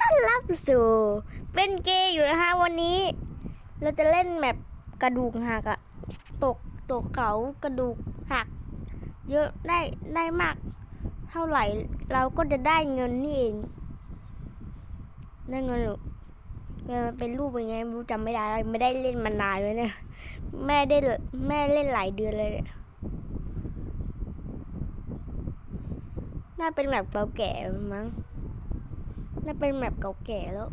ต้อนรับสู่เป็นเกย์อยู่นะคะวันนี้ เราจะเล่นแมปกระดูกหักอะตกตกเขากระดูกหัก เยอะได้ได้มาก เท่าไหร่เราก็จะได้เงินนี่เองได้เงินหรือเงินมันเป็นรูปยังไงไม่รู้จำไม่ได้ไม่ได้เล่นมานานเลยเนี่ยแม่ได้แม่เล่นหลายเดือนเลยเนี่ยน่าเป็นแบบเก่าแก่มั้ง น่าเป็นแมปเก่าแก่แล้ว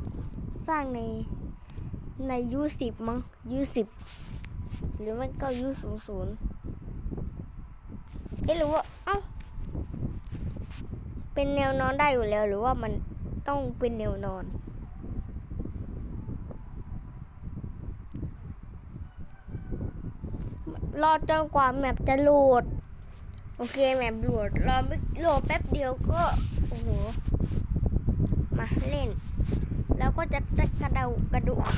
สร้างในในยูสิบมั้งยูสิบหรือไม่ก็ยูศูนย์ศูนย์เอ๊ะหรือว่าเอ้าเป็นแนวนอนได้อยู่แล้ว หรือว่ามันต้องเป็นแนวนอน รอจนกว่าแมปจะโหลด โอเคแมปโหลดรอไม่โหลดแป๊บเดียวก็ โอ้โห มาเล่น แล้วก็จะกระเดากระโดด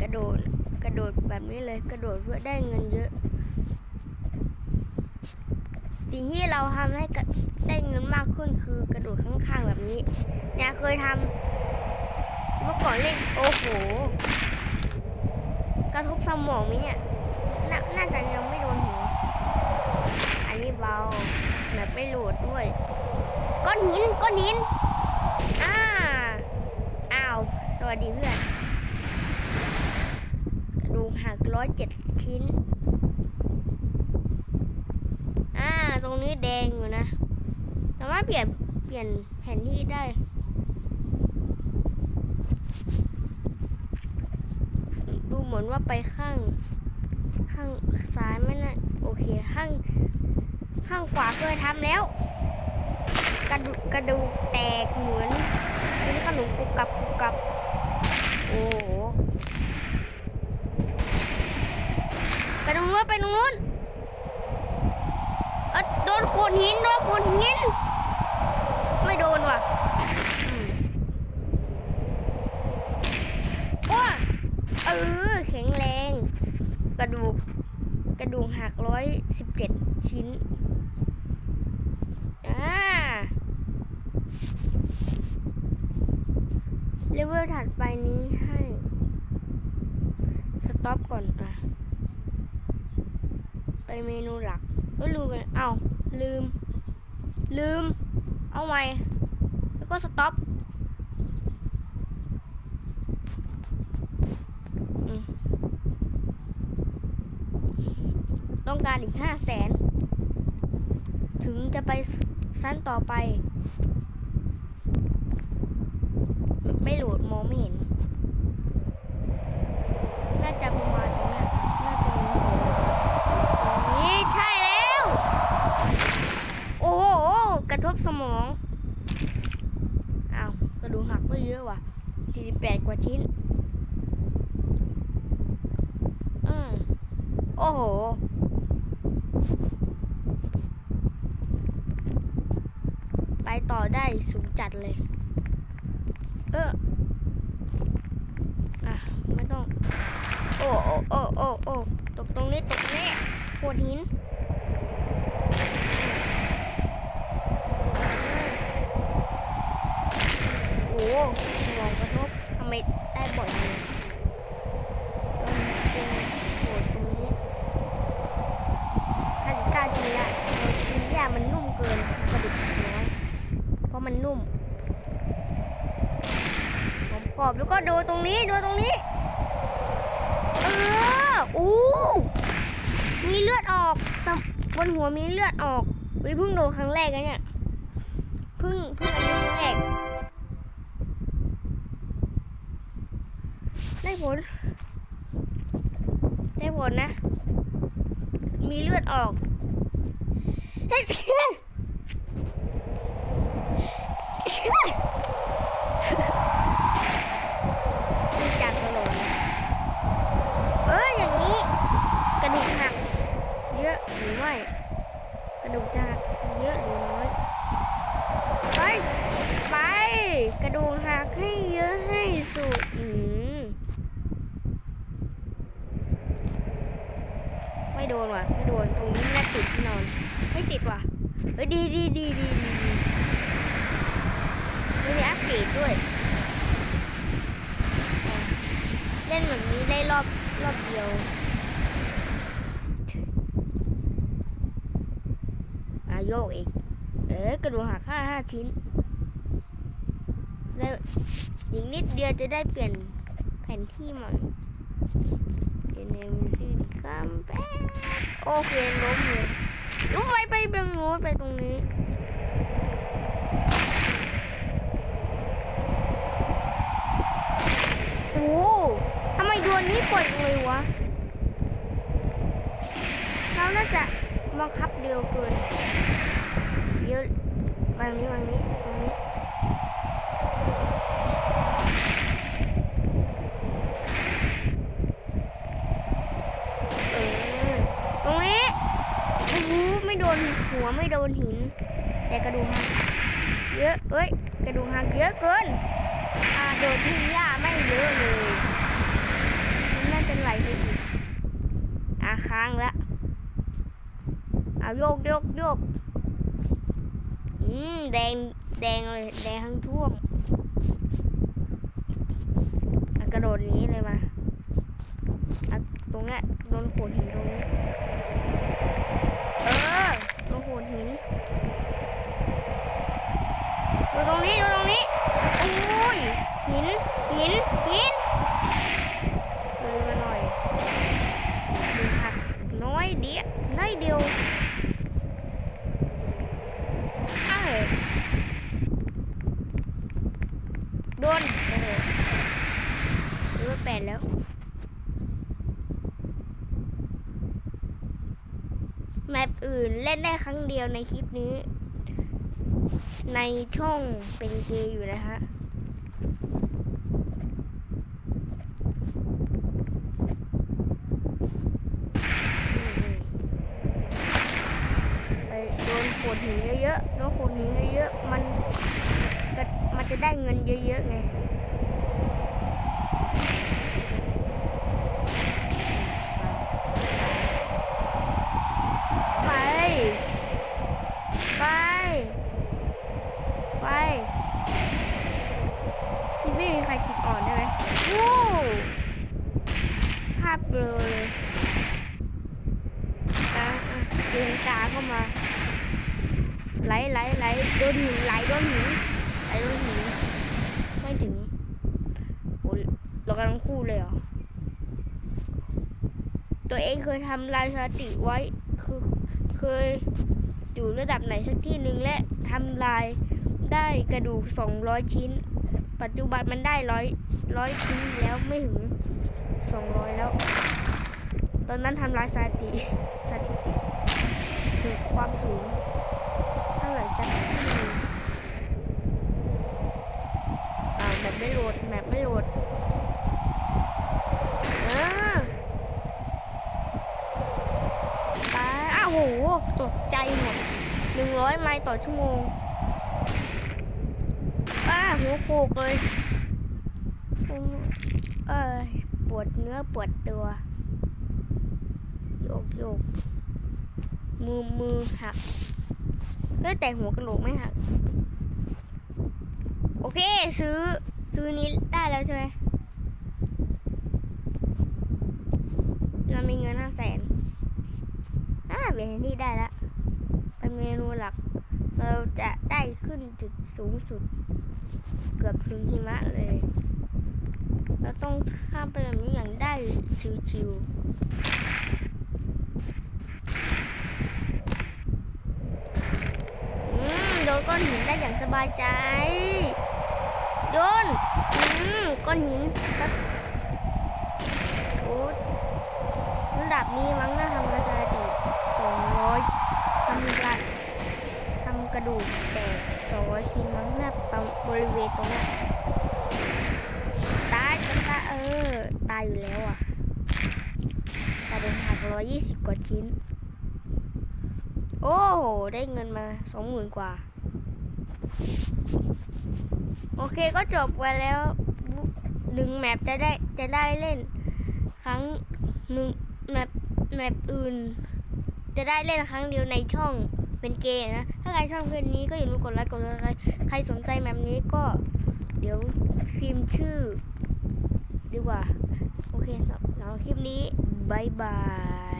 กระโดดกระโดดแบบนี้เลยกระโดดเพื่อได้เงินเยอะ สิ่งที่เราทำให้ได้เงินมากขึ้นคือกระโดดข้างๆแบบนี้ เนี่ยเคยทำเมื่อก่อนเล่นโอ้โหกระทบสมองไหมเนี่ยนน่าจะยังไม่โดนหัวอันนี้เบาแบบไม่โหลดด้วย ก้อนหินก้อนหินอ่าอ้า สวัสดีเพื่อน กระดูกหักร้อยเจ็ดชิ้น อ่า ตรงนี้แดงอยู่นะ สามารถเปลี่ยน เปลี่ยนแผนที่ได้ ดูเหมือนว่าไปข้าง ข้างซ้ายไม่น่าโอเค ข้าง ข้างขวาเคยทำแล้ว กระดูกกระดูกแตกเหมือนเป็นขนมกรุบกับกรุบกับ โอ้โหไปตรงนู้นไปตรงนู้นออโดนโขนหินโดนโขนหิน ไม่โดนว่ะว้าเออแข็งแรง กระดูก กระดูกหักร้อยสิบเจ็ดชิ้น อ่า เลเวลถัดไปนี้ให้ สต็อปก่อนอะ ไปเมนูหลักก็ลืมไปเอ้าลืม ลืม เอาใหม่แล้วก็สต็อปต้องการอีกห้าแสน ถึงจะไปสั้นต่อไป ไม่โหลดมองไม่เห็น น่าจะประมาณตรงนี้น่าจะมีนี่ใช่แล้ว โอ้โห กระทบสมองอ้าวกระดูกหักไม่เยอะว่ะ48 กว่าชิ้น อืมโอ้โหไปต่อได้สูงจัดเลย เอออะไม่ต้อง โอ้โอ้โอ้โอ้โอ้ตกตรงนี้ตกนี้โขดหินโอ้สมองกระทบทำไมได้บ่อยเลยตรงเป็นโขดตรงนี้ถ้าสิกล้าจริงละจริงยามันนุ่มเกินกระดูกน้อยเพราะมันนุ่ม ผมขอบแล้วก็ ดูตรงนี้ดูตรงนี้เอออู้มีเลือดออกบนหัวมีเลือดออกวิเพิ่งโดนครั้งแรกนะเนี่ยเพิ่งเพิ่งอันนี้ครั้งแรกได้ผล ได้ผลนะ มีเลือดออกเฮ้ย มีจากตลอดเลยเอออย่างนี้ กระดูกหัก เยอะ หรือไม่กระดูกจะหักเยอะหรือน้อยไปไป กระดูกหักให้เยอะให้สุดอืมไม่โดนว่ะไม่โดนตรงนี้น่ติดที่นอนไม่ติดว่ะเฮ้ยดีดีดีดีดีดีม่ได้อัปเกรดด้วยเล่นแบบนี้ได้รอบรอบเดียว อะ โยกอีกเออกระดูกหักห้าห้าชิ้น แล้วอีกนิดเดียวจะได้เปลี่ยนแผนที่ใหม่เดี๋ยวในมือซื้อคำแป๊บโอเคล้มเลยล้มไปไปตรงโน้นไปตรงนี้โอ้ทำไมดวลนี้ปล่อยเลยวะเราน่าจะ บังคับเร็วเกินเยอะวางนี้วางนี้วางนี้เออตรงนี้โอ้โหไม่โดนหัวไม่โดนหิน แต่กระดูกหักเยอะเอ้ยกระดูกหักเยอะเกินอ่าโดนที่หญ้าไม่เยอะเลยน่าจะไหลไปอีกอ่าค้างแล้ว เอาโยกโยกโยกอืมแดงแดงเลยแดงทั้งท่วมอะกระโดดนี้เลยมาตรงเนี้ยโดนโขดหินตรงนี้เออโดนโขดหินดูตรงนี้ดูตรงนี้โอ้ยหินหินหินเลยมาหน่อยหักน้อยเดียวน้อยเดียวเอ้ยโดนเออหรือว่าแปดแล้ว แมปอื่นเล่นได้ครั้งเดียวในคลิปนี้ ในช่องเป็นเกย์อยู่นะฮะไปโดนโขดหินเยอะๆโดนโขดหินเยอะๆมันมันจะได้เงินเยอะๆไง ไป ไป ไปนี่ไม่มีใครจิตอ่อนได้ไหมวู้ภาพเบลอเลยตา อะเดินตาเข้ามา ไหลไหลไหลโดนหินไหลโดนหินไหลโดนหินไม่ถึงโอ้เรากำลังคู่เลยเหรอตัวเองเคยทำลายสถิติไว้คือเคยอยู่ระดับไหนสักที่หนึ่งและทำลายได้กระดูก 200 ชิ้น ปัจจุบันมันได้ร้อยร้อยชิ้นแล้วไม่ถึง 200 แล้ว ตอนนั้นทำลายสถิติสถิติ คือความสูงเท่าไหร่สักที่นึ่งอ่าแบบไม่โหลดแบบไม่โหลดอ่าตายอ้าวโหตกใจหมดหนึ่งร้อยไมล์ต่อชั่วโมงอ้าหัวโขกเลยเอ้ยปวดเนื้อปวดตัว โยกโยก มือมือหักเฮ้แต่หัวกระโหลกไม่หัก โอเคซื้อซื้อนี้ได้แล้วใช่ไหมเรามีเงินห้าแสนอ่าเปลี่ยนที่ได้ล้วเป็นเมนูหลัก เราจะได้ขึ้นจุดสูงสุด เกือบถึงหิมะเลย เราต้องข้ามไปแบบนี้อย่างได้ชิวๆอืมโดน ก้อนหินได้อย่างสบายใจ โยนอืมก้อนหินครับโอ้ระดับนี้มั้งน่าทำกระสถิติสองร้อยทำละทำกระดูกแตกสองร้อยชิ้นมั้งน่าประบริเวณตรงนี้ตายตายตายเออ ตายอยู่แล้วอะแต่โดนหักร้อยยี่สิบกว่าชิ้น โอ้โหได้เงินมาสองหมื่นกว่า โอเคก็จบไปแล้วหนึ่งแมปจะได้จะได้เล่น ครั้งหนึ่งแมปแมปอื่น จะได้เล่นครั้งเดียวในช่องเป็นเกย์นะ ถ้าใครชอบคลิปนี้ก็อย่าลืมกดไลค์กดซับสไครต์ใครสนใจแมปนี้ก็ เดี๋ยวพิมพ์ชื่อ ดีกว่า โอเคสำหรับคลิปนี้บายบาย